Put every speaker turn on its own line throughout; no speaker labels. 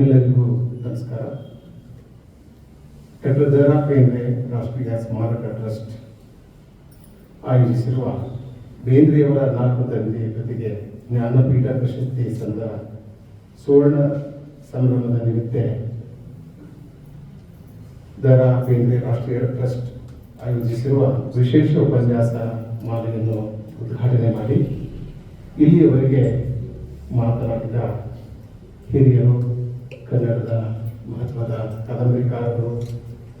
ಎಲ್ಲರಿಗೂ ನಮಸ್ಕಾರ. ಡಾಕ್ಟರ್ ಜಯರಾಮ್ ಬೇಂದ್ರೆ ರಾಷ್ಟ್ರೀಯ ಸ್ಮಾರಕ ಟ್ರಸ್ಟ್ ಆಯೋಜಿಸಿರುವ ಬೇಂದ್ರೆಯವರ ನಾಲ್ಕು ತಂದೆ ಜೊತೆಗೆ ಜ್ಞಾನಪೀಠ ಪ್ರಶಸ್ತಿ ಸಂದ ಸುವರ್ಣ ಸಂಭ್ರಮದ ನಿಮಿತ್ತ ದರಾ ಬೇಂದ್ರೆ ರಾಷ್ಟ್ರೀಯ ಟ್ರಸ್ಟ್ ಆಯೋಜಿಸಿರುವ ವಿಶೇಷ ಉಪನ್ಯಾಸ ಮಾಲೆಯನ್ನು ಉದ್ಘಾಟನೆ ಮಾಡಿ ಇಲ್ಲಿಯವರೆಗೆ ಮಾತನಾಡಿದ ಹಿರಿಯರು ಕನ್ನಡದ ಮಹತ್ವದ ಕಾದಂಬರಿಕಾರರು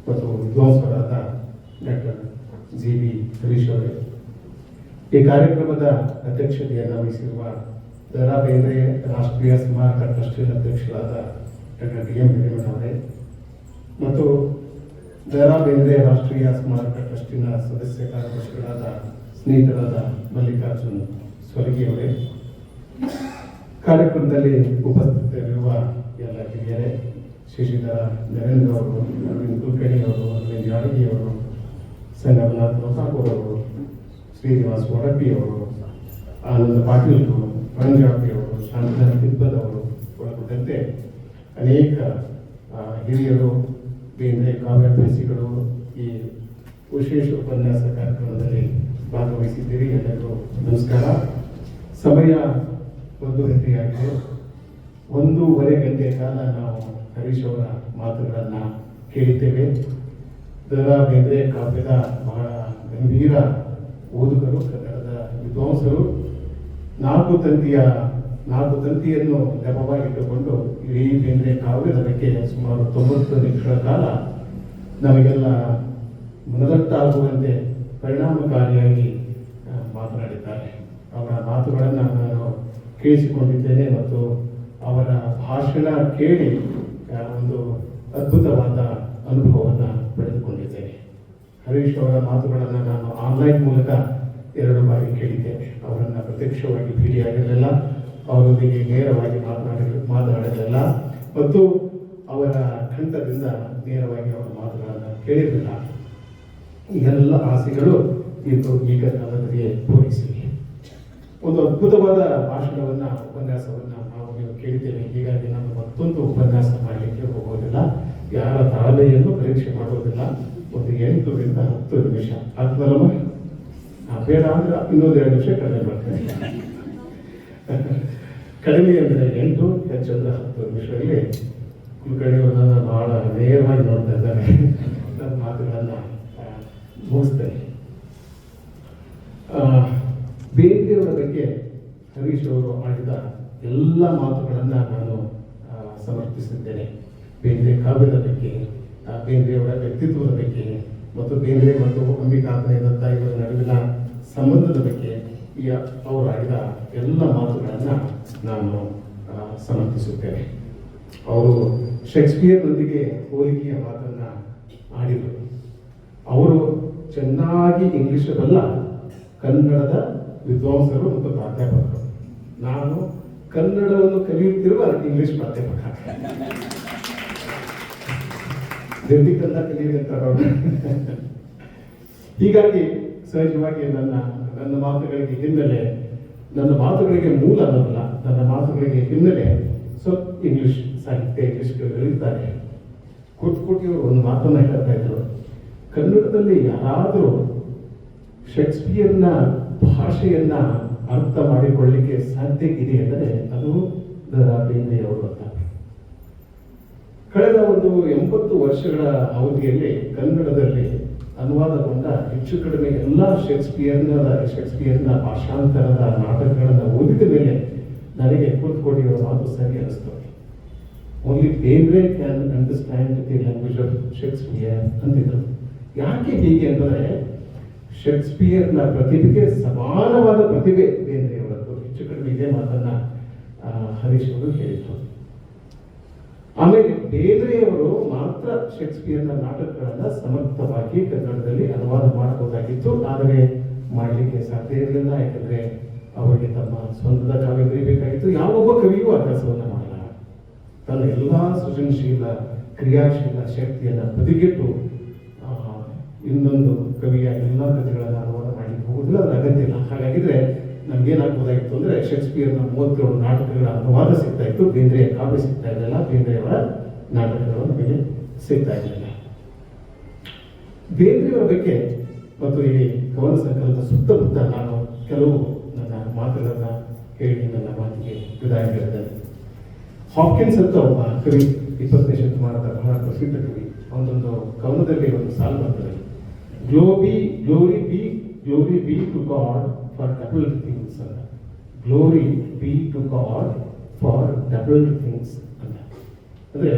ಮತ್ತು ವಿದ್ವಾಂಸರಾದ ಡಾಕ್ಟರ್ ಜಿ ಬಿ ಹರೀಶ್ ಅವರೇ. ಈ ಕಾರ್ಯಕ್ರಮದ ಅಧ್ಯಕ್ಷತೆಯನ್ನು ವಹಿಸಿರುವ ದರಾ ಬೇಂದ್ರೆ ರಾಷ್ಟ್ರೀಯ ಸ್ಮಾರಕ ಟ್ರಸ್ಟಿನ ಅಧ್ಯಕ್ಷರಾದ ಡಾಕ್ಟರ್ ಡಿ ಎಂ ಅವರೇ ಮತ್ತು ದರಾ ಬೇಂದ್ರೆ ರಾಷ್ಟ್ರೀಯ ಸ್ಮಾರಕ ಟ್ರಸ್ಟಿನ ಸದಸ್ಯ ಕಾರ್ಯದರ್ಶಿಗಳಾದ ಸ್ನೇಹಿತರಾದ ಮಲ್ಲಿಕಾರ್ಜುನ್ ಸ್ವರ್ಗಿಯವರೇ ಕಾರ್ಯಕ್ರಮದಲ್ಲಿ ಉಪಸ್ಥಿತರಿರುವ ಎಲ್ಲ ಹಿರಿಯರೇ ಶಶಿಧರ ನರೇಂದ್ರ ಅವರು ಅರವಿಂದ್ ಕುಲಕರ್ಣಿ ಅವರು ಅರವಿಂದ್ ಯಾದಗಿ ಅವರು ಸಂಗಮನಾಥ್ ಲೋಕಾಪುರ್ ಅವರು ಶ್ರೀನಿವಾಸ್ ಒಡಪಿ ಅವರು ಆನಂದ ಪಾಟೀಲ್ ಅವರು ಪರಂಜಾಪಿ ಅವರು ಶಾಂತನಾಥ್ ತಿಬ್ಬಲ್ ಅವರು ಒಳಗೊಂಡಂತೆ ಅನೇಕ ಹಿರಿಯರು ಬೇಂದ್ರೆ ಕಾವ್ಯಾಭ್ಯಾಸಿಗಳು ಈ ವಿಶೇಷ ಉಪನ್ಯಾಸ ಕಾರ್ಯಕ್ರಮದಲ್ಲಿ ಭಾಗವಹಿಸಿದ್ದೀರಿ. ಎಲ್ಲರಿಗೂ ನಮಸ್ಕಾರ. ಸಮಯ ಒಂದು ಗಂಟೆಯಾಗಿದೆ ಒಂದೂವರೆ ಗಂಟೆ ಕಾಲ ನಾವು ಹರೀಶ್ ಅವರ ಮಾತುಗಳನ್ನು ಕೇಳುತ್ತೇವೆ ದರಾ ಬೇಂದ್ರೆ ಕಾವ್ಯದ ಬಹಳ ಗಂಭೀರ ಓದುಗರು, ಕನ್ನಡದ ವಿದ್ವಾಂಸರು. ನಾಲ್ಕು ತಂತಿಯ, ನಾಲ್ಕು ತಂತಿಯನ್ನು ನೆಪವಾಗಿಟ್ಟುಕೊಂಡು ಇಡೀ ಬೇಂದ್ರೆ ಕಾವ್ಯದ ಬಗ್ಗೆ ಸುಮಾರು ತೊಂಬತ್ತು ನಿಮಿಷಗಳ ಕಾಲ ನಮಗೆಲ್ಲ ಮನದಟ್ಟಾಗುವಂತೆ ಪರಿಣಾಮಕಾರಿಯಾಗಿ ಮಾತನಾಡಿದ್ದಾರೆ. ಅವರ ಮಾತುಗಳನ್ನು ನಾನು ಕೇಳಿಸಿಕೊಂಡಿದ್ದೇನೆ ಮತ್ತು ಅವರ ಭಾಷಣ ಕೇಳಿ ಒಂದು ಅದ್ಭುತವಾದ ಅನುಭವವನ್ನು ಪಡೆದುಕೊಂಡಿದ್ದೇನೆ. ಹರೀಶ್ ಅವರ ಮಾತುಗಳನ್ನು ನಾನು ಆನ್ಲೈನ್ ಮೂಲಕ ಎರಡು ಬಾರಿ ಕೇಳಿದ್ದೇನೆ ಅವರನ್ನು ಪ್ರತ್ಯಕ್ಷವಾಗಿ ಭೇಟಿಯಾಗಿರಲಿಲ್ಲ ಅವರೊಂದಿಗೆ ನೇರವಾಗಿ ಮಾತನಾಡಿ ಮಾತನಾಡಿರಲಿಲ್ಲ. ಮತ್ತು ಅವರ ಕಂಠದಿಂದ ನೇರವಾಗಿ ಅವರ ಮಾತುಗಳನ್ನು ಕೇಳಿರಲಿಲ್ಲ. ಎಲ್ಲ ಆಸೆಗಳು ಇಂದು ಈಗ ನನಗೆ ಪೂರೈಸಿವೆ ಒಂದು ಅದ್ಭುತವಾದ ಭಾಷಣವನ್ನ ಉಪನ್ಯಾಸವನ್ನ ನಾವು ಕೇಳಿದ್ದೇವೆ. ಹೀಗಾಗಿ ನಾನು ಮತ್ತೊಂದು ಉಪನ್ಯಾಸ ಮಾಡಲಿಕ್ಕೆ ಹೋಗೋದಿಲ್ಲ. ಯಾರ ತಾಳ್ಮೆಯನ್ನು ಪರೀಕ್ಷೆ ಮಾಡೋದಿಲ್ಲ. ಒಂದು ಎಂಟರಿಂದ ಹತ್ತು ನಿಮಿಷ. ಆಗ್ತದಲ್ಲಮ್ಮ ಆ, ಬೇಡ ಅಂದ್ರೆ ಇನ್ನೊಂದು ಎರಡು ನಿಮಿಷ ಕಡಿಮೆ ಮಾಡ್ತೇನೆ. ಕಡಿಮೆ ಅಂದರೆ ಎಂಟು ಹೆಚ್ಚಂದ್ರೆ ಹತ್ತು ನಿಮಿಷದಲ್ಲಿ ಕುಲಕರ್ಣಿಯವರನ್ನ ಬಹಳ ನೇರವಾಗಿ ನೋಡ್ತಾ ಇದ್ದಾರೆ ನನ್ನ ಮಾತುಗಳನ್ನು ಮುಗಿಸ್ತೇನೆ. ಬೇಂದ್ರೆಯವರ ಬಗ್ಗೆ ಹರೀಶ್ ಅವರು ಆಡಿದ ಎಲ್ಲ ಮಾತುಗಳನ್ನು ನಾನು ಸಮರ್ಪಿಸಿದ್ದೇನೆ ಬೇಂದ್ರೆ ಕಾವ್ಯದ ಬಗ್ಗೆ ಬೇಂದ್ರೆಯವರ ವ್ಯಕ್ತಿತ್ವದ ಬಗ್ಗೆ, ಮತ್ತು ಬೇಂದ್ರೆ ಮತ್ತು ಅಂಬಿಕಾಂತನೇ ದತ್ತ ಇವರ ನಡುವಿನ ಸಂಬಂಧದ ಬಗ್ಗೆ ಈ ಅವರು ಆಡಿದ ಎಲ್ಲ ಮಾತುಗಳನ್ನು ನಾನು ಸಮರ್ಪಿಸುತ್ತೇನೆ ಅವರು ಶೇಕ್ಸ್ಪಿಯರ್ನೊಂದಿಗೆ ಹೋಲಿಕೆಯ ಮಾತನ್ನ ಆಡಿದರು. ಅವರು ಚೆನ್ನಾಗಿ ಇಂಗ್ಲಿಷರಲ್ಲ ಕನ್ನಡದ ವಿದ್ವಾಂಸರು ಮತ್ತು ಪ್ರಾಧ್ಯಾಪಕರು ನಾನು ಕನ್ನಡವನ್ನು ಕಲಿಯುತ್ತಿರುವ ಇಂಗ್ಲಿಷ್ ಪ್ರಾಧ್ಯಾಪಕ ನಿರ್ದಿಕ್ಕಲ್ಲ ಕಲಿಯುವಂತಾರೆ ಅವರು. ಹೀಗಾಗಿ ಸಹಜವಾಗಿ ನನ್ನ ನನ್ನ ಮಾತುಗಳಿಗೆ ಹಿನ್ನೆಲೆ, ನನ್ನ ಮಾತುಗಳಿಗೆ ಮೂಲ ಅನ್ನೋದಲ್ಲ, ನನ್ನ ಮಾತುಗಳಿಗೆ ಹಿನ್ನೆಲೆ ಸ್ವಲ್ಪ ಇಂಗ್ಲಿಷ್ ಸಾಹಿತ್ಯ ಇಂಗ್ಲಿಷ್ ಕಲಿತಾರೆ ಕುಟ್ಕುಟಿಯವರು ಒಂದು ಮಾತನ್ನ ಹೇಳ್ತಾ ಇದ್ರು. ಕನ್ನಡದಲ್ಲಿ ಯಾರಾದರೂ ಶೇಕ್ಸ್ಪಿಯರ್ನ ಭಾಷೆಯನ್ನ ಅರ್ಥ ಮಾಡಿಕೊಳ್ಳಿಕ್ಕೆ ಸಾಧ್ಯ ಇದೆ ಅಂದರೆ ಅದು ಬೇಂದ್ರೆಯವರು ಅಂತ. ಕಳೆದ ಒಂದು ಎಂಬತ್ತು ವರ್ಷಗಳ ಅವಧಿಯಲ್ಲಿ ಕನ್ನಡದಲ್ಲಿ ಅನುವಾದಗೊಂಡ ಹೆಚ್ಚು ಕಡಿಮೆ ಎಲ್ಲ ಶೇಕ್ಸ್ಪಿಯರ್ನ ಶೇಕ್ಸ್ಪಿಯರ್ನ ಭಾಷಾಂತರದ ನಾಟಕಗಳನ್ನು ಓದಿದ ಮೇಲೆ ನನಗೆ ಕೂತ್ಕೊಂಡಿರೋ ಮಾತು ಸರಿ ಅನಿಸ್ತು. Only Bendre can understand the language of Shakespeare ಅಂತಿದ್ರು. ಯಾಕೆ ಹೀಗೆ ಅಂತಂದ್ರೆ ಶೇಕ್ಸ್ಪಿಯರ್ನ ಪ್ರತಿಭೆಗೆ ಸಮಾನವಾದ ಪ್ರತಿಭೆ ಬೇಂದ್ರೆಯವರದ್ದು ಹೆಚ್ಚು ಕಡಿಮೆ ಇದೇ ಮಾತನ್ನ ಹರೀಶ್ ಅವರು ಹೇಳಿದ್ರು. ಆಮೇಲೆ ಬೇಂದ್ರೆಯವರು ಮಾತ್ರ ಶೇಕ್ಸ್ಪಿಯರ್ನ ನಾಟಕಗಳನ್ನ ಸಮರ್ಥವಾಗಿ ಕನ್ನಡದಲ್ಲಿ ಅನುವಾದ ಮಾಡಬಹುದಾಗಿತ್ತು ಆದರೆ ಮಾಡಲಿಕ್ಕೆ ಸಾಧ್ಯ ಇರಲಿಲ್ಲ. ಯಾಕಂದ್ರೆ ಅವರಿಗೆ ತಮ್ಮ ಸ್ವಂತದ ಕಾವ್ಯ ಬರೀಬೇಕಾಗಿತ್ತು. ಯಾವೊಬ್ಬ ಕವಿಯೂ ಅಭ್ಯಾಸವನ್ನು ಮಾಡಲ್ಲ. ತನ್ನ ಎಲ್ಲಾ ಸೃಜನಶೀಲ, ಕ್ರಿಯಾಶೀಲ ಶಕ್ತಿಯನ್ನ ಬದಿಗಿಟ್ಟು ಇನ್ನೊಂದು ಕವಿಯ ಎಲ್ಲ ಕಥೆಗಳನ್ನು ಅನುವಾದ ಮಾಡಿ ಹೋಗುದಿಲ್ಲ ಅದರ ಅಗತ್ಯ ಇಲ್ಲ ಹಾಗಾಗಿದ್ರೆ ನಮ್ಗೇನಾಗ್ಬೋದಾಗಿತ್ತು ಅಂದರೆ ಶೇಕ್ಸ್ಪಿಯರ್ನ ಮೂವತ್ತೇಳು ನಾಟಕಗಳ ಅನುವಾದ ಸಿಗ್ತಾ ಇತ್ತು. ಬೇಂದ್ರೆಯ ಕಾವ್ಯ ಸಿಗ್ತಾ ಇರಲಿಲ್ಲ ಬೇಂದ್ರೆಯವರ ನಾಟಕಗಳು ನಮಗೆ ಸಿಗ್ತಾ ಇರಲಿಲ್ಲ ಬೇಂದ್ರೆಯವರ ಬಗ್ಗೆ ಮತ್ತು ಈ ಕವನ ಸಂಕಲನದ ಸುತ್ತಮುತ್ತ ನಾನು ಕೆಲವು ನನ್ನ ಮಾತುಗಳನ್ನು ಹೇಳಿ ನನ್ನ ಮಾತಿಗೆ ವಿದಾಯ ಹೇಳಿದ್ದೇನೆ ಹಾಕಿನ್ಸ್ ಅಂತ ಒಬ್ಬ ಕವಿ, ಇಪ್ಪತ್ತನೇ ಶತಮಾನದ ಬಹಳ ಪ್ರಸಿದ್ಧ ಕವಿ ಒಂದೊಂದು ಕವನದಲ್ಲಿ ಒಂದು ಸಾಲು ಬರ್ತದೆ ಗ್ಲೋಬಿ glory be glory be to God for dappled things ಅಂತ glory be to God for dappled things ಅಂತ ಅಂದರೆ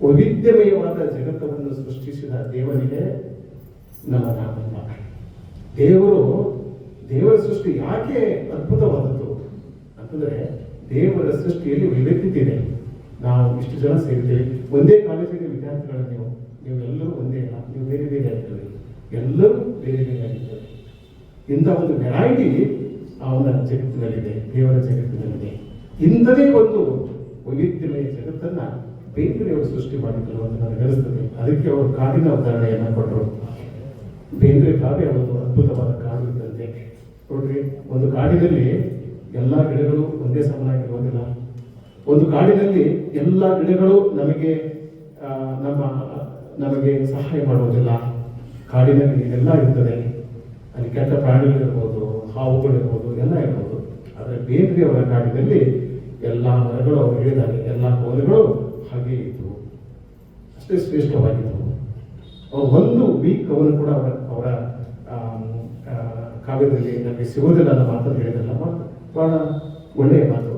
ವೈವಿಧ್ಯಮಯವಾದ ಜಗತ್ತವನ್ನು ಸೃಷ್ಟಿಸಿದ ದೇವನಿಗೆ ನಮ್ಮ ನಾಮಲ್ಲ ದೇವರು, ದೇವರ ಸೃಷ್ಟಿ ಯಾಕೆ ಅದ್ಭುತವಾದದ್ದು? ಅಂತಂದರೆ ದೇವರ ಸೃಷ್ಟಿಯಲ್ಲಿ ವೈವಿಧ್ಯತೆ ನಾವು ಇಷ್ಟು ಜನ ಸೇರ್ತೇವೆ ಒಂದೇ ಕಾಲೇಜಿನ ವಿದ್ಯಾರ್ಥಿಗಳು ನೀವು ನೀವು ಎಲ್ಲರೂ ಒಂದೇ ಅಲ್ಲ. ನೀವು ಬೇರೆ ಬೇರೆ ಆಗಿದ್ದೀರಿ ಎಲ್ಲರೂ ಬೇರೆ ಬೇರೆ ಆಗಿದ್ದಾರೆ ಇಂಥ ಒಂದು ವೆರೈಟಿ ಅವನ ಜಗತ್ತಿನಲ್ಲಿದೆ, ದೇವರ ಜಗತ್ತಿನಲ್ಲಿದೆ. ಇಂಥದೇ ಒಂದು ವೈವಿಧ್ಯಮಯ ಜಗತ್ತನ್ನ ಬೇಂದ್ರೆಯವರು ಸೃಷ್ಟಿ ಮಾಡಿದ್ರು ಅಂತ ನನಗೆ ಅನಿಸ್ತದೆ. ಅದಕ್ಕೆ ಅವರು ಕಾಡಿನ ಉದಾಹರಣೆಯನ್ನ ಕೊಟ್ಟರು ಬೇಂದ್ರೆ ಕಾವ್ಯ ಒಂದು ಅದ್ಭುತವಾದ ಕಾಡು ಇದ್ದಂತೆ. ನೋಡ್ರಿ, ಒಂದು ಕಾಡಿನಲ್ಲಿ ಎಲ್ಲ ಗಿಡಗಳು ಒಂದೇ ಸಮನಾಗಿರುವುದಿಲ್ಲ. ಒಂದು ಕಾಡಿನಲ್ಲಿ ಎಲ್ಲ ಗಿಡಗಳು ನಮಗೆ ನಮ್ಮ, ನಮಗೆ ಸಹಾಯ ಮಾಡುವುದಿಲ್ಲ. ಕಾಡಿನಲ್ಲಿ ಇದೆಲ್ಲ ಇರ್ತದೆ. ಅಲ್ಲಿ ಕೆಟ್ಟ ಪ್ರಾಣಿಗಳಿರ್ಬೋದು ಹಾವುಗಳಿರ್ಬೋದು ಎಲ್ಲ ಇರ್ಬೋದು. ಆದರೆ ಬೇಂದ್ರೆಯವರ ಕಾಡಿನಲ್ಲಿ ಎಲ್ಲ ಮರಗಳು ಅವರು ಹೇಳಿದ್ದಾರೆ. ಎಲ್ಲ ಕೋಲುಗಳು ಹಾಗೆ ಇದ್ದವು ಅಷ್ಟೇ ಶ್ರೇಷ್ಠವಾಗಿದ್ದವು ಅವರು ಒಂದು ವೀಕ್ ಅವನು ಕೂಡ ಅವರ ಅವರ ಕಾವ್ಯದಲ್ಲಿ ನಮಗೆ ಸಿಗೋದಿಲ್ಲ ಅನ್ನೋ ಮಾತನ್ನು ಹೇಳಿದಲ್ಲ. ಮಾತು ಬಹಳ ಒಳ್ಳೆಯ ಮಾತು.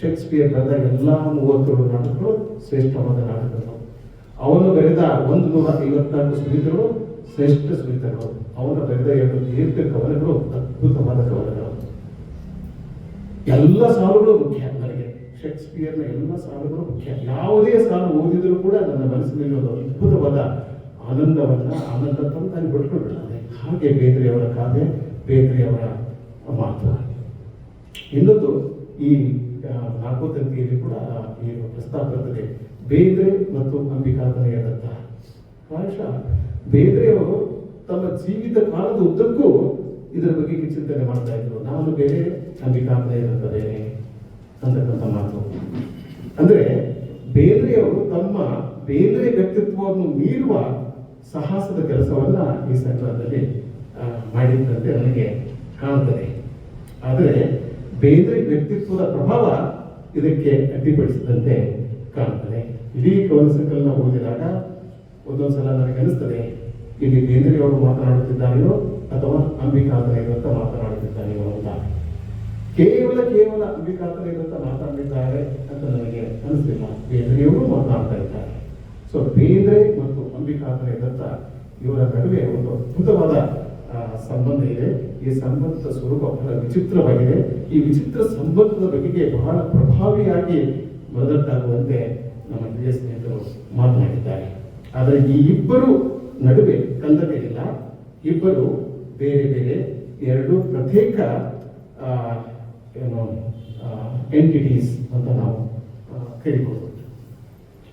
ಶೇಕ್ಸ್ಪಿಯರ್ ಬರೆದ ಎಲ್ಲ ಮೂವತ್ತೇಳು ನಾಟಕಗಳು ಶ್ರೇಷ್ಠವಾದ ನಾಟಕಗಳು. ಅವನು ಬರೆದ ಒಂದು ನೂರ ಐವತ್ನಾಲ್ಕು ಸುರಿತಗಳು ಶ್ರೇಷ್ಠ ಸ್ಮಿತರು ಅವನ ಬರೆದ ಎರಡು ದೀರ್ಘ ಕವನಗಳು ಅದ್ಭುತವಾದ ಕವನಗಳು ಎಲ್ಲ ಸಾಲುಗಳು ಮುಖ್ಯ ನನಗೆ. ಶೇಕ್ಸ್ಪಿಯರ್ನ ಎಲ್ಲ ಸಾಲುಗಳು ಮುಖ್ಯ. ಯಾವುದೇ ಸಾಲು ಓದಿದರೂ ಕೂಡ ನನ್ನ ಮನಸ್ಸಿನಲ್ಲಿ ಒಂದು ಅದ್ಭುತವಾದ ಆನಂದವನ್ನ, ಆನಂದ ತಂದು ನಾನು ಬಿಟ್ಕೊಂಡ್ಬಿಡ್ತದೆ ಹಾಗೆ ಬೇಂದ್ರೆಯವರ ಕಾವ್ಯ ಬೇಂದ್ರೆಯವರ ಮಾತು. ಇನ್ನೊಂದು ಈ ನಾಲ್ಕು ತಂತಿಯಲ್ಲಿ ಕೂಡ ಏನು ಪ್ರಸ್ತಾಪ ಬರ್ತದೆ. ಬೇಂದ್ರೆ ಮತ್ತು ಅಂಬಿಕಾತನೆಯ ದತ್ತ ಪ್ರಾಯಶಃ ಬೇಂದ್ರೆಯವರು ತಮ್ಮ ಜೀವಿತ ಕಾಲದ ಉದ್ದಕ್ಕೂ ಇದರ ಬಗ್ಗೆ ಚಿಂತನೆ ಮಾಡ್ತಾ ಇದ್ರು. ನಾನು ಬೇರೆ ನಂಬಿ ಕಾಣ್ತಾ ಬೇರೆ ಅಂತಕ್ಕಂಥ ಮಾತು. ಅಂದ್ರೆ ಬೇಂದ್ರೆಯವರು ತಮ್ಮ ಬೇಂದ್ರೆ ವ್ಯಕ್ತಿತ್ವವನ್ನು ಮೀರುವ ಸಾಹಸದ ಕೆಲಸವನ್ನ ಈ ಸಂದರ್ಭದಲ್ಲಿ ಮಾಡಿದ್ದಂತೆ ನನಗೆ ಕಾಣುತ್ತದೆ. ಆದರೆ ಬೇಂದ್ರೆ ವ್ಯಕ್ತಿತ್ವದ ಪ್ರಭಾವ ಇದಕ್ಕೆ ಅಡ್ಡಿಪಡಿಸಿದಂತೆ ಕಾಣುತ್ತದೆ ಇಡೀ ಕವನ ಸಂಕಲನ ಓದಿದಾಗ ಒಂದೊಂದ್ಸಲ ನನಗೆ ಅನಿಸ್ತದೆ ಇಲ್ಲಿ ಬೇಂದ್ರೆಯವರು ಮಾತನಾಡುತ್ತಿದ್ದಾರೆಯೋ ಅಥವಾ ಅಂಬಿಕಾ ಅಂತ ಮಾತನಾಡುತ್ತಿದ್ದಾರೆಯೋ ಅಂತ ಕೇವಲ ಕೇವಲ ಅಂಬಿಕಾ ಅಂತ ಮಾತಾಡಿದ್ದಾರೆ ಅಂತ ನನಗೆ ಅನಿಸ್ತಿಲ್ಲ ಬೇಂದ್ರೆಯವರು ಮಾತನಾಡ್ತಾ ಇದ್ದಾರೆ. ಸೊ ಬೇಂದ್ರೆ ಮತ್ತು ಅಂಬಿಕಾ ದತ್ತ ಇವರ ನಡುವೆ ಒಂದು ಅದ್ಭುತವಾದ ಸಂಬಂಧ ಇದೆ. ಈ ಸಂಬಂಧದ ಸ್ವರೂಪ ಬಹಳ ವಿಚಿತ್ರವಾಗಿದೆ. ಈ ವಿಚಿತ್ರ ಸಂಬಂಧದ ಬಗೆಗೆ ಬಹಳ ಪ್ರಭಾವಿಯಾಗಿ ಮರದಟ್ಟಾಗುವಂತೆ ನಮ್ಮ ಹಿರಿಯ ಸ್ನೇಹಿತರು ಮಾತನಾಡಿದ್ದಾರೆ. ಆದರೆ ಈ ಇಬ್ಬರು ನಡುವೆ ಇಲ್ಲ ಇಬ್ಬರು ಬೇರೆ ಬೇರೆ ಎರಡು ಪ್ರತ್ಯೇಕ ಏನು ಎಂಟಿಟೀಸ್ ಅಂತ ನಾವು ಕೇಳಿಕೊಳ್ಬೋದು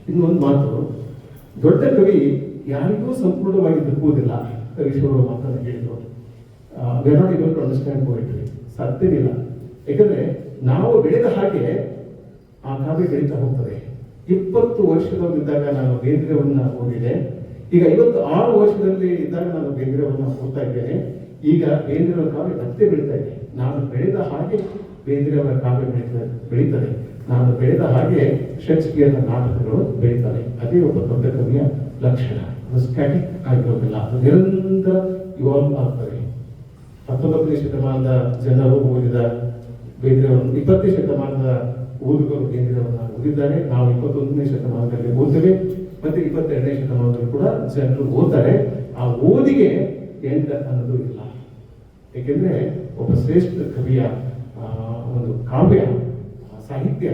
ಇನ್ನೊಂದು ಮಾತು, ದೊಡ್ಡ ಕವಿ ಯಾರಿಗೂ ಸಂಪೂರ್ಣವಾಗಿ ದಕ್ಕುವುದಿಲ್ಲ. ಕವೀಶ್ವರ ಮಾತನ್ನು ಹೇಳಿದ್ರು. We not able to understand poetry ಸಾಧ್ಯವಿಲ್ಲ. ಯಾಕಂದ್ರೆ ನಾವು ಬೆಳೆದ ಹಾಗೆ ಆ ಕಾವ್ಯ ಬೆಳೀತಾ ಹೋಗ್ತದೆ. ಇಪ್ಪತ್ತು ವರ್ಷದವರಿದ್ದಾಗ ನಾನು ಬೇಂದ್ರೆಯವನ್ನ ಓದಿದೆ. ಈಗ ಐವತ್ತು ಆರು ವರ್ಷದಲ್ಲಿ ಇದ್ದಾಗ ನಾನು ಬೇಂದ್ರೆಯವನ್ನ ಓದ್ತಾ ಇದ್ದೇನೆ. ಈಗ ಬೇಂದ್ರೆಯವರ ಕಾವ್ಯ ಮತ್ತೆ ಬೆಳೀತಾ ಇದೆ. ನಾನು ಬೆಳೆದ ಹಾಗೆ ಬೇಂದ್ರೆಯವರ ಕಾವ್ಯ ಬೆಳೀತಾ ಬೆಳೀತದೆ. ನಾನು ಬೆಳೆದ ಹಾಗೆ ಶೇಕ್ಸ್ಪಿಯರ್ನ ನಾಟಕಗಳು ಬೆಳೀತಾರೆ ಅದೇ ಒಬ್ಬ ದೊಡ್ಡ ಕವಿಯ ಲಕ್ಷಣ. ಅದು ಸ್ಟ್ಯಾಟಿಕ್ ಆಗಿರೋದಿಲ್ಲ. ಅದು ನಿರಂತರ ಇವಾಲ್ವ್ ಆಗ್ತದೆ. ಹತ್ತೊಂಬತ್ತನೇ ಶತಮಾನದ ಜನರು ಓದಿದ ಬೇಂದ್ರೆಯವರನ್ನು ಇಪ್ಪತ್ತನೇ ಶತಮಾನದ ಓದುಗರು ಬೇಂದ್ರೆಯವರನ್ನ ಓದಿದ್ದಾರೆ. ನಾವು ಇಪ್ಪತ್ತೊಂದನೇ ಶತಮಾನದಲ್ಲಿ ಓದ್ತೇವೆ. ಮತ್ತೆ ಇಪ್ಪತ್ತೆರಡನೇ ಶತಮಾನದಲ್ಲೂ ಕೂಡ ಜನರು ಓದ್ತಾರೆ. ಆ ಓದಿಗೆ ಎಂಡ ಅನ್ನೋದು ಇಲ್ಲ. ಏಕೆಂದ್ರೆ ಒಬ್ಬ ಶ್ರೇಷ್ಠ ಕವಿಯ ಒಂದು ಕಾವ್ಯ ಸಾಹಿತ್ಯ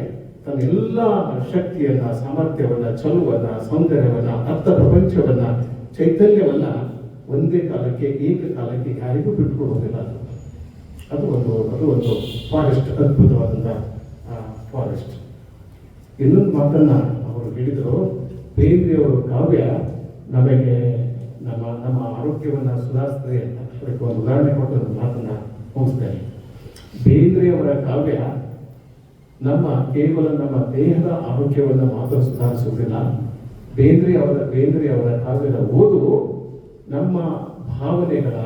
ತನ್ನ ಎಲ್ಲ ಶಕ್ತಿಯನ್ನ, ಸಾಮರ್ಥ್ಯವನ್ನ, ಚಲುವನ್ನ, ಸೌಂದರ್ಯವನ್ನ, ಅರ್ಥ ಪ್ರಪಂಚವನ್ನ, ಚೈತನ್ಯವನ್ನ ಒಂದೇ ಕಾಲಕ್ಕೆ ಏಕಕಾಲಕ್ಕೆ ಯಾರಿಗೂ ಬಿಟ್ಕೊಡೋದಿಲ್ಲ ಅದು ಅದು ಒಂದು ಅದು ಒಂದು ಫಾರೆಸ್ಟ್ ಅದ್ಭುತವಾದಂಥ ಫಾರೆಸ್ಟ್ ಇನ್ನೊಂದು ಮಾತನ್ನ ಅವರು ಹೇಳಿದರು. ಬೇಂದ್ರೆಯವರು ಕಾವ್ಯ ನಮಗೆ ನಮ್ಮ ನಮ್ಮ ಆರೋಗ್ಯವನ್ನು ಸುಧಾರಿಸ್ತದೆ ಅಂತ. ಅದಕ್ಕೆ ಒಂದು ಉದಾಹರಣೆ ಕೊಟ್ಟು ನನ್ನ ಮಾತನ್ನ ಬೇಂದ್ರೆಯವರ ಕಾವ್ಯ ನಮ್ಮ ಕೇವಲ ನಮ್ಮ ದೇಹದ ಆರೋಗ್ಯವನ್ನು ಮಾತ್ರ ಸುಧಾರಿಸುವುದಿಲ್ಲ. ಬೇಂದ್ರೆ ಅವರ ಬೇಂದ್ರೆ ಅವರ ಕಾವ್ಯದ ಓದು ನಮ್ಮ ಭಾವನೆಗಳ,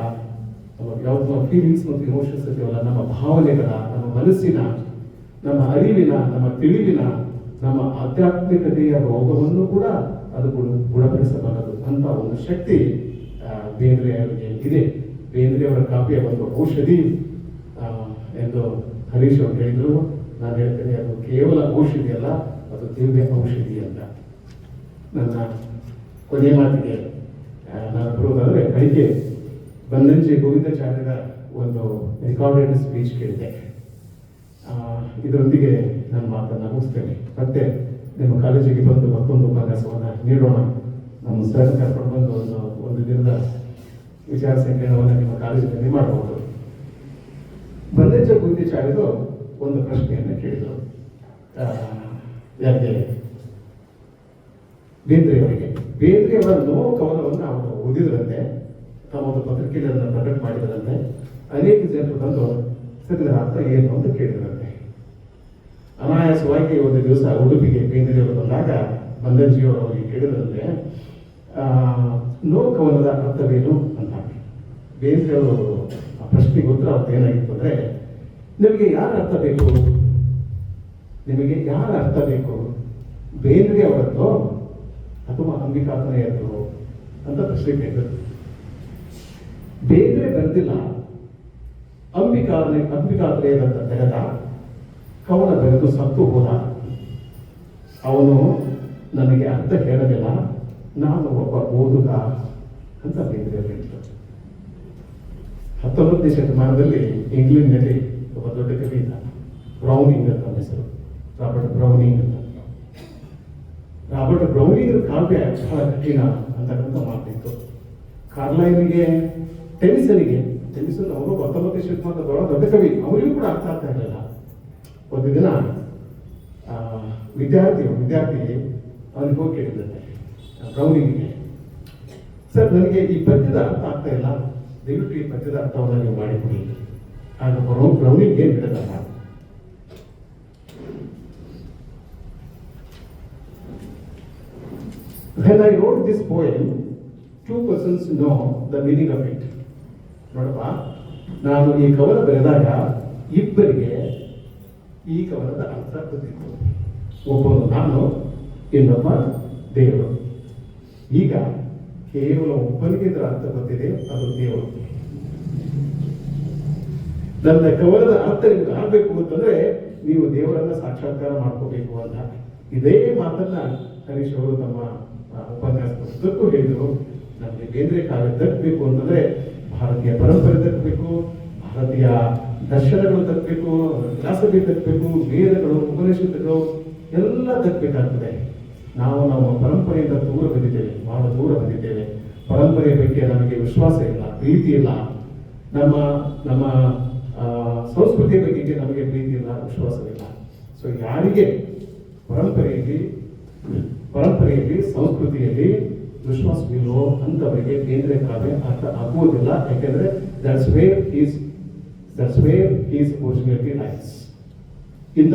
ನಮ್ಮ ಯಾವ್ದು ಫೀಲಿಂಗ್ಸ್ ಮತ್ತು ಇಮೋಷನ್ಸ್ ಇರ್ತೀವಲ್ಲ, ನಮ್ಮ ಭಾವನೆಗಳ, ನಮ್ಮ ಮನಸ್ಸಿನ, ನಮ್ಮ ಅರಿವಿನ, ನಮ್ಮ ತಿಳಿವಿನ ನಮ್ಮ ಆಧ್ಯಾತ್ಮಿಕತೆಯ ರೋಗವನ್ನು ಕೂಡ ಅದು ಗುಣ ಗುಣಪಡಿಸಬಲ್ಲದು ಅಂತ ಒಂದು ಶಕ್ತಿ ಬೇಂದ್ರೆ ಅವರಿಗೆ ಇದೆ. ಬೇಂದ್ರೆ ಅವರ ಕಾವ್ಯ ಒಂದು ಔಷಧಿ ಎಂದು ಹರೀಶ್ ಅವರು ಹೇಳಿದ್ರು. ನಾನು ಹೇಳ್ತೇನೆ, ಅದು ಕೇವಲ ಔಷಧಿ ಅಲ್ಲ, ಅದು ದಿವ್ಯ ಔಷಧಿ ಅಂತ. ನನ್ನ ಕೊನೆಯ ಮಾತಿಗೆ ನಾನು ಬರುವುದಾದ್ರೆ ಬೆಳಿಗ್ಗೆ ಬಂದಂಜೆ ಗೋವಿಂದಾಚಾರ್ಯರ ಒಂದು ರೆಕಾರ್ಡೆಡ್ ಸ್ಪೀಚ್ ಕೇಳಿದೆ. ಇದರೊಂದಿಗೆ ನಾನು ಮಾತನ್ನು ಮುಗಿಸ್ತೇನೆ. ಮತ್ತೆ ನಿಮ್ಮ ಕಾಲೇಜಿಗೆ ಬಂದು ಮತ್ತೊಂದು ಉಪನ್ಯಾಸವನ್ನು ನೀಡೋಣ. ನಮ್ಮ ಸರ್ ಕರ್ಕೊಂಡು ಬಂದು ಒಂದು ಒಂದು ದಿನದ ವಿಚಾರ ಸಂಕಿರಣವನ್ನು ನಿಮ್ಮ ಕಾಲೇಜಿನಲ್ಲಿ ಮಾಡಬಹುದು ಬಂದೆಜ್ಜ ಬುದ್ಧಿಚಾರ್ಯರು ಒಂದು ಪ್ರಶ್ನೆಯನ್ನು ಕೇಳಿದರು. ಯಾಕೆ ಬೇಂದ್ರೆಯವರಿಗೆ. ಬೇಂದ್ರೆಯವರ ನೋವು ಕವನವನ್ನು ಅವರು ಓದಿದ್ರಂತೆ. ತಮ್ಮ ಒಂದು ಪತ್ರಿಕೆಯಲ್ಲಿ ಅದನ್ನು ಪ್ರಕಟ ಮಾಡಿದ್ರಂತೆ. ಅನೇಕ ಜನರು ಬಂದು ಸರ್ ಇದರ ಅರ್ಥ ಏನು ಅಂತ ಕೇಳಿದ್ರಂತೆ. ಅನಾಯಾಸವಾಗಿ ಒಂದು ದಿವಸ ಉಡುಪಿಗೆ ಬೇಂದ್ರೆಯವರು ಬಂದಾಗ ಬಂದಂಜಿಯವರು ಅವರಿಗೆ ಕೇಳಿದ್ರಂತೆ ಆ, ನೋವು ಕವನದ ಅರ್ಥವೇನು ಅಂತ. ಬೇಂದ್ರೆಯವರು ಆ ಪ್ರಶ್ನೆಗೆ ಉತ್ತರ ಏನಾಗಿತ್ತು ಅಂದರೆ ನಿಮಗೆ ಯಾರ ಅರ್ಥ ಬೇಕು? ನಿಮಗೆ ಯಾರ ಅರ್ಥ ಬೇಕು? ಬೇಂದ್ರೆ ಅವರದ್ದು ಅಥವಾ ಅಂಬಿಕಾತನೆಯದ್ದು ಅಂತ ಪ್ರಶ್ನೆ ಕೇಳಿದ್ರು. ಬೇಂದ್ರೆ ಬರೆದಿಲ್ಲ. ಅಂಬಿಕಾತನೆ ಅಂಬಿಕಾತನೆಯದಂತ ತೆರೆದ ಕವನ ಬೆಳೆದು ಸತ್ತು ಹೋದ. ಅವನು ನನಗೆ ಅರ್ಥ ಹೇಳಲಿಲ್ಲ. ನಾನು ಒಬ್ಬ ಓದುಗ ಅಂತ ಹೇಳಿದ್ರು ಹತ್ತೊಂಬತ್ತನೇ ಶತಮಾನದಲ್ಲಿ ಇಂಗ್ಲೆಂಡ್ನಲ್ಲಿ ಒಬ್ಬ ದೊಡ್ಡ ಕವಿ ಇದ್ದ ಬ್ರೌನಿಂಗ್ ಅಂತ ಹೆಸರು, ರಾಬರ್ಟ್ ಬ್ರೌನಿಂಗ್ ಅಂತ. ರಾಬರ್ಟ್ ಬ್ರೌನಿಂಗ್ ಕಾವ್ಯ ಬಹಳ ಕಠಿಣ ಅಂತಕ್ಕಂಥ ಮಾತಿತ್ತು ಕಾರ್ಲೈನ್ಗೆ ಟೆನಿಸನಿಗೆ ಟೆನಿಸನ್ ಅವರು ಹತ್ತೊಂಬತ್ತು ಶತಮಾನದ ಬಹಳ ದೊಡ್ಡ ಕವಿ ಅವರಿಗೂ ಕೂಡ ಅರ್ಥ ಆಗ್ತಾ ಇರಲಿಲ್ಲ. ಒಂದು ದಿನ ವಿದ್ಯಾರ್ಥಿ ವಿದ್ಯಾರ್ಥಿ ಅವನಿಗೆ ಹೋಗಿ ಕೇಳಿದಂತೆ ಸರ್ ನನಗೆ ಈ ಪದ್ಯದ ಅರ್ಥ ಆಗ್ತಾ ಇಲ್ಲ. ದಯವಿಟ್ಟು ಈ ಪದ್ಯದ ಅರ್ಥವನ್ನು ನೀವು ಮಾಡಿಕೊಡಿ. ಆಗ ಬರೋ ಬ್ರೌನಿಂಗ್ ಏನು ಬಿಡಲ್ಲ When I wrote this poem, two persons know the meaning of it. ನೋಡಪ್ಪ, ನಾನು ಈ ಕವನ ಬರೆದಾಗ ಇಬ್ಬರಿಗೆ ಈ ಕವನದ ಅರ್ಥ ಗೊತ್ತಿತ್ತು. ಒಬ್ಬನು ನಾನು, ಇನ್ನೊಬ್ಬ ದೇವರು. ಈಗ ಕೇವಲ ಒಬ್ಬನಿಗೆ ಇದರ ಅರ್ಥ ಗೊತ್ತಿದೆ, ಅದು ದೇವರು. ನನ್ನ ಕವನದ ಅರ್ಥ ನಿಮ್ಗೆ ಆಗ್ಬೇಕು ಅಂತಂದ್ರೆ ನೀವು ದೇವರನ್ನ ಸಾಕ್ಷಾತ್ಕಾರ ಮಾಡ್ಕೋಬೇಕು ಅಂತ. ಇದೇ ಮಾತನ್ನ ಹರೀಶ್ ಅವರು ತಮ್ಮ ಉಪನ್ಯಾಸಕ್ಕೂ ಹೇಳಿದರು. ನಮಗೆ ಬೇಂದ್ರೆ ಕಾವ್ಯ ತಪ್ಪಬೇಕು ಅಂತಂದ್ರೆ ಭಾರತೀಯ ಪರಂಪರೆ ತಪ್ಪಬೇಕು ಭಾರತೀಯ ದರ್ಶನಗಳು ತಪ್ಪಬೇಕು ಫಿಲಾಸಫಿ ತಪ್ಪಬೇಕು ವೇದಗಳು, ಉಪನಿಷತ್ತುಗಳು ಎಲ್ಲ ತಪ್ಪಬೇಕಾಗ್ತದೆ ನಾವು ನಮ್ಮ ಪರಂಪರೆಯಿಂದ ದೂರ ಬಂದಿದ್ದೇವೆ, ಬಹಳ ದೂರ ಬಂದಿದ್ದೇವೆ. ಪರಂಪರೆಯ ಬಗ್ಗೆ ನಮಗೆ ವಿಶ್ವಾಸ ಇಲ್ಲ, ಪ್ರೀತಿ ಇಲ್ಲ. ನಮ್ಮ ನಮ್ಮ ಸಂಸ್ಕೃತಿಯ ಬಗ್ಗೆ ನಮಗೆ ಪ್ರೀತಿ ಇಲ್ಲ ವಿಶ್ವಾಸವಿಲ್ಲ ಸೊ ಯಾರಿಗೆ ಪರಂಪರೆಯಲ್ಲಿ ಪರಂಪರೆಯಲ್ಲಿ, ಸಂಸ್ಕೃತಿಯಲ್ಲಿ ವಿಶ್ವಾಸವಿಲ್ಲವೋ ಅಂಥವರಿಗೆ ಕೇಂದ್ರೀಯ ಕಾವ್ಯ ಅರ್ಥ ಆಗುವುದಿಲ್ಲ. ಯಾಕೆಂದರೆ that's where is that's where is opportunity life's ಇಂಥ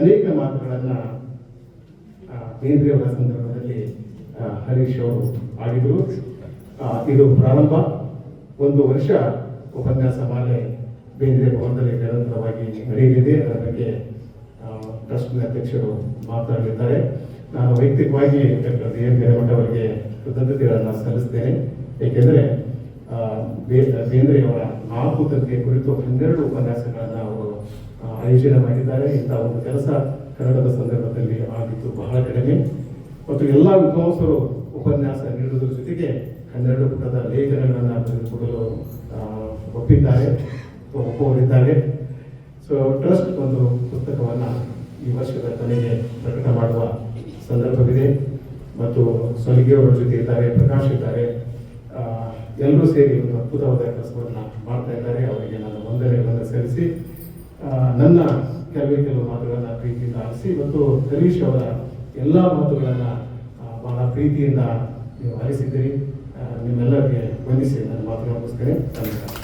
ಅನೇಕ ಮಾತುಗಳನ್ನು ಬೇಂದ್ರೆಯವರ ಸಂದರ್ಭದಲ್ಲಿ ಹರೀಶ್ ಅವರು ಆಗಿದ್ರು. ಇದು ಪ್ರಾರಂಭ. ಒಂದು ವರ್ಷ ಉಪನ್ಯಾಸ ಮಾಲೆ ಬೇಂದ್ರೆ ಭವನದಲ್ಲಿ ನಿರಂತರವಾಗಿ ನಡೆಯಲಿದೆ. ಅದರ ಬಗ್ಗೆ ಟ್ರಸ್ಟ್ನ ಅಧ್ಯಕ್ಷರು ಮಾತನಾಡಲಿದ್ದಾರೆ. ನಾನು ವೈಯಕ್ತಿಕವಾಗಿ ಡಾಕ್ಟರ್ ಡಿ ಎಂ ಹಿರೇಮಠ ಅವರಿಗೆ ಕೃತಜ್ಞತೆಗಳನ್ನು ಸಲ್ಲಿಸ್ತೇನೆ. ಏಕೆಂದರೆ ಬೇಂದ್ರೆಯವರ ನಾಲ್ಕು ತಂದೆ ಕುರಿತು ಹನ್ನೆರಡು ಉಪನ್ಯಾಸಗಳನ್ನು ಅವರು ಆಯೋಜನೆ ಮಾಡಿದ್ದಾರೆ. ಇಂಥ ಒಂದು ಕೆಲಸ ಕನ್ನಡದ ಸಂದರ್ಭದಲ್ಲಿ ಆಗಿದ್ದು ಬಹಳ ಕಡಿಮೆ. ಮತ್ತು ಎಲ್ಲ ವಿದ್ವಾಂಸರು ಉಪನ್ಯಾಸ ನೀಡುವುದರ ಜೊತೆಗೆ ಹನ್ನೆರಡು ಪುಟದ ಲೇಖನಗಳನ್ನು ತೆಗೆದುಕೊಳ್ಳಲು ಒಪ್ಪಿದ್ದಾರೆ. ಒಪ್ಪುವರಿದ್ದಾರೆ ಸೊ ಟ್ರಸ್ಟ್ ಒಂದು ಪುಸ್ತಕವನ್ನು ಈ ವರ್ಷದ ಕೊನೆಗೆ ಪ್ರಕಟ ಮಾಡುವ ಸಂದರ್ಭವಿದೆ. ಮತ್ತು ಸಲಿಗೆಯವರ ಜೊತೆ ಇದ್ದಾರೆ, ಪ್ರಕಾಶ್ ಇದ್ದಾರೆ. ಎಲ್ಲರೂ ಸೇರಿ ಒಂದು ಅದ್ಭುತವಾದ ಕೆಲಸವನ್ನು ಮಾಡ್ತಾ ಇದ್ದಾರೆ. ಅವರಿಗೆ ನಾನು ವಂದನೆಗಳನ್ನು ಸಲ್ಲಿಸಿ ನನ್ನ ಕೆಲವೇ ಕೆಲವು ಮಾತುಗಳನ್ನು ಪ್ರೀತಿಯಿಂದ ಆಲಿಸಿ ಮತ್ತು ಹರೀಶ್ ಅವರ ಎಲ್ಲ ಮಾತುಗಳನ್ನು ಬಹಳ ಪ್ರೀತಿಯಿಂದ ನೀವು ಆಲಿಸಿದ್ದೀರಿ. ನಿಮ್ಮೆಲ್ಲರಿಗೆ ವಂದಿಸಿ ನನ್ನ ಮಾತುಗಳಿಗೋಸ್ಕರ ನಮಸ್ಕಾರ